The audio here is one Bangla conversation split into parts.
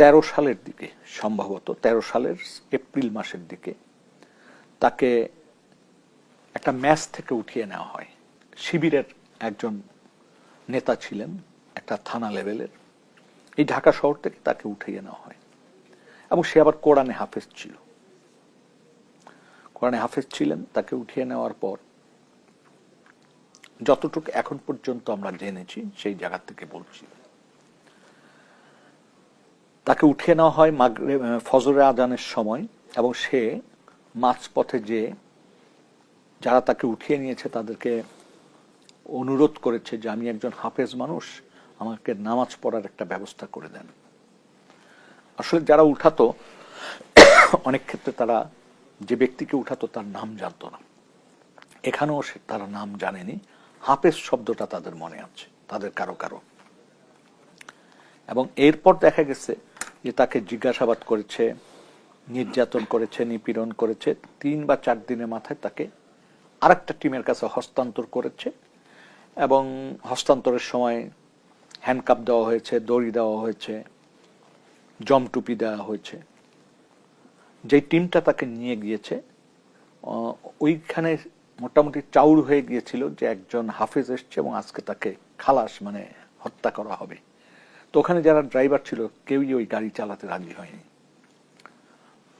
তেরো সালের দিকে, সম্ভবত তেরো সালের এপ্রিল মাসের দিকে, তাকে একটা ম্যাচ থেকে উঠিয়ে নেওয়া হয়। শিবিরের একজন নেতা ছিলেন, একটা থানা লেভেলের। এই ঢাকা শহর থেকে তাকে উঠিয়ে নেওয়া হয়। এবং সে আবার কোরআনে হাফেজ ছিল। কোরআনে হাফেজ ছিলেন, তাকে উঠিয়ে নেওয়ার পর যতটুকু এখন পর্যন্ত আমরা জেনেছি, সেই জায়গা থেকে বলছি। তাকে উঠিয়ে নেওয়া হয় মাগরে ফজরে আজানের সময়, এবং সে মাঝপথে যে যারা তাকে উঠিয়ে নিয়েছে তাদেরকে অনুরোধ করেছে যে আমি একজন হাফেজ মানুষ, আমাকে নামাজ পড়ার একটা ব্যবস্থা করে দেন। আসলে যারা উঠাতো, অনেক ক্ষেত্রে তারা যে ব্যক্তিকে উঠাতো তার নাম জানতো না। এখানেও সে তারা নাম জানেনি। হাফেজ শব্দটা তাদের মনে আছে, তাদের কারও কারও। এবং এরপর দেখা গেছে যে তাকে জিজ্ঞাসাবাদ করেছে, নির্যাতন করেছে, নিপীড়ন করেছে, তিন বা চার দিনের মাথায় তাকে আরেকটা টিমের কাছে হস্তান্তর করেছে এবং হস্তান্তরের সময় হ্যান্ডকাপ দেওয়া হয়েছে, দড়ি দেওয়া হয়েছে জমটুপি দেওয়া হয়েছে। যে টিমটা তাকে নিয়ে গিয়েছে ওইখানে মোটামুটি চাউর হয়ে গিয়েছিল যে একজন হাফেজ এসছে এবং আজকে তাকে খালাস মানে হত্যা করা হবে। তো ওখানে যারা ড্রাইভার ছিল, কেউই ওই গাড়ি চালাতে রাজি হয়নি।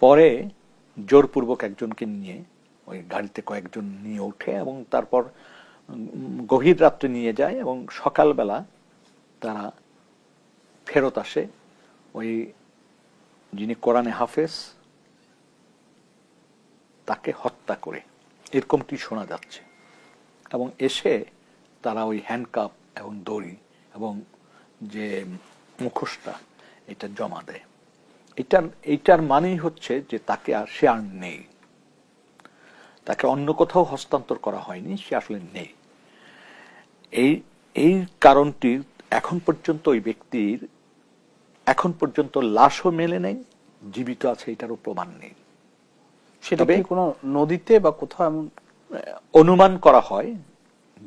পরে জোরপূর্বক একজনকে নিয়ে, ওই গাড়িতে কয়েকজন নিয়ে ওঠে এবং তারপর গভীর রাত্রে নিয়ে যায় এবং সকালবেলা তারা ফেরত আসে। ওই যিনি কোরআনে হাফেজ, তাকে হত্যা করে। এরকমটি শোনা যাচ্ছে। এবং এসে তারা ওই হ্যান্ডকাপ এবং দড়ি এবং যে মুখোশটা এটা জমা দেয়। এটার এইটার মানেই হচ্ছে যে তাকে আর সে আর নেই। তাকে অন্য কোথাও হস্তান্তর করা হয়নি সে আসলে নেই। এই এই কারণটি এখন পর্যন্ত ওই ব্যক্তির এখন পর্যন্ত লাশও মেলে নেই জীবিত আছে এটারও প্রমাণ নেই। সেটা কোনো নদীতে বা কোথাও এমন অনুমান করা হয়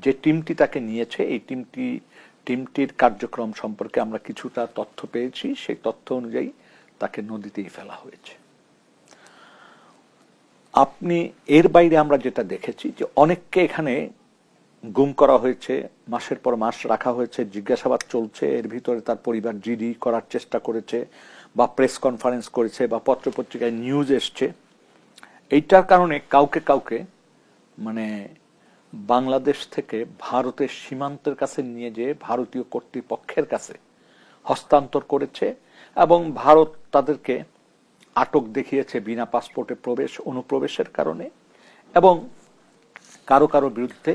যে টিমটি তাকে নিয়েছে এই টিমটি টিমটির কার্যক্রম সম্পর্কে আমরা কিছুটা তথ্য পেয়েছি। সেই তথ্য অনুযায়ী তাকে নদীতেই ফেলা হয়েছে। আপনি এর বাইরে আমরা যেটা দেখেছি যে অনেককে এখানে গুম করা হয়েছে, মাসের পর মাস রাখা হয়েছে, জিজ্ঞাসাবাদ চলছে, এর ভিতরে তার পরিবার জিডি করার চেষ্টা করেছে বা প্রেস কনফারেন্স করেছে বা পত্রপত্রিকায় নিউজ এসছে। এইটার কারণে কাউকে কাউকে মানে বাংলাদেশ থেকে ভারতের সীমান্তের কাছে নিয়ে যে ভারতীয় কর্তৃপক্ষের কাছে হস্তান্তর করেছে এবং ভারত তাদেরকে আটক দেখিয়েছে বিনা পাসপোর্টে প্রবেশ, অনুপ্রবেশের কারণে এবং কারও কারও বিরুদ্ধে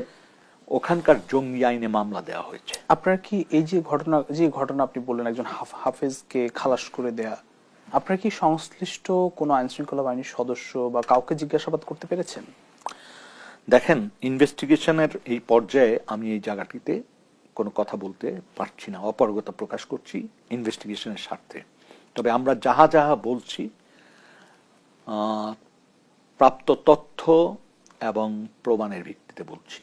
ওখানকার জঙ্গি আইনে মামলা দেওয়া হয়েছে। আপনার কি এই যে ঘটনা যে ঘটনা আপনি বললেন একজন হাফেজকে খালাস করে দেয়া, আপনার কি সংশ্লিষ্ট কোনো আইন শৃঙ্খলা বাহিনীর সদস্য বা কাউকে জিজ্ঞাসাবাদ করতে পেরেছেন? দেখেন ইনভেস্টিগেশনের এই পর্যায়ে আমি এই জায়গাটিতে কোনো কথা বলতে পারছি না, অপারগতা প্রকাশ করছি ইনভেস্টিগেশনের স্বার্থে। তবে আমরা যাহা যাহা বলছি প্রাপ্ত তথ্য এবং প্রমাণের ভিত্তিতে বলছি।